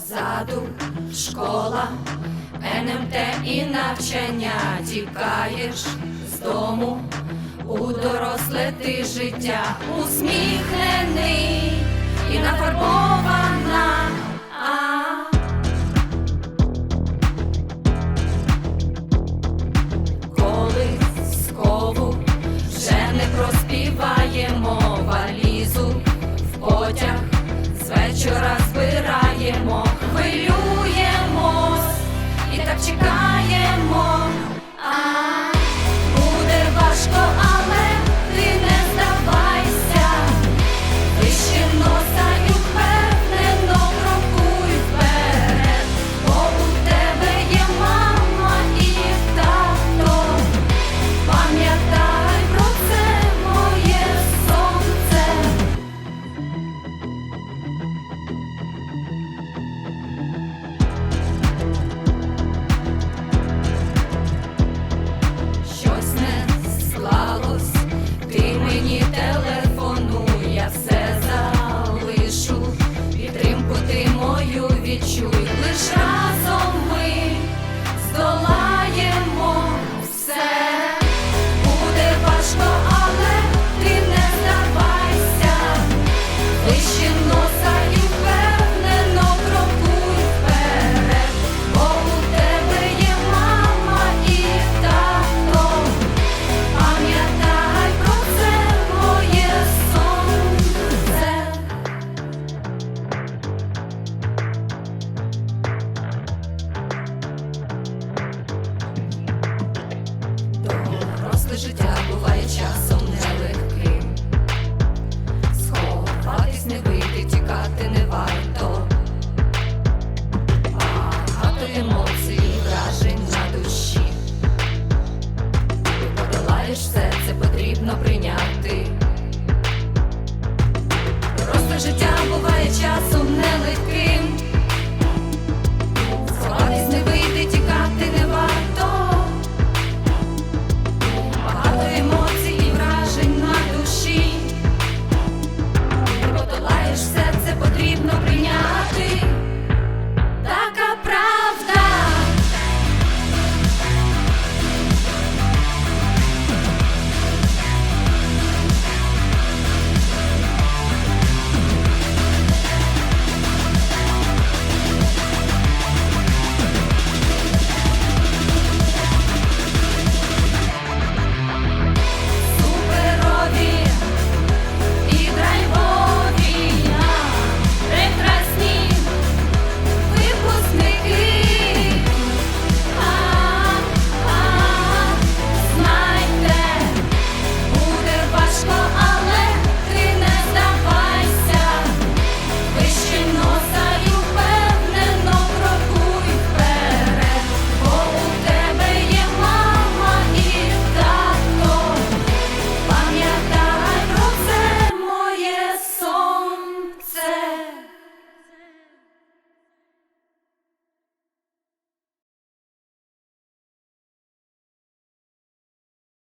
позаду школа, НМТ і навчання тікаєш з дому, у доросле ти життя усміхнений і нафарбована. Krishna. життя буває часом нелегким. Сховатись не вийти, тікати не варто. Багато емоцій, вражень на душі. Ти подолаєш все, це потрібно прийняти. Просто життя буває часом.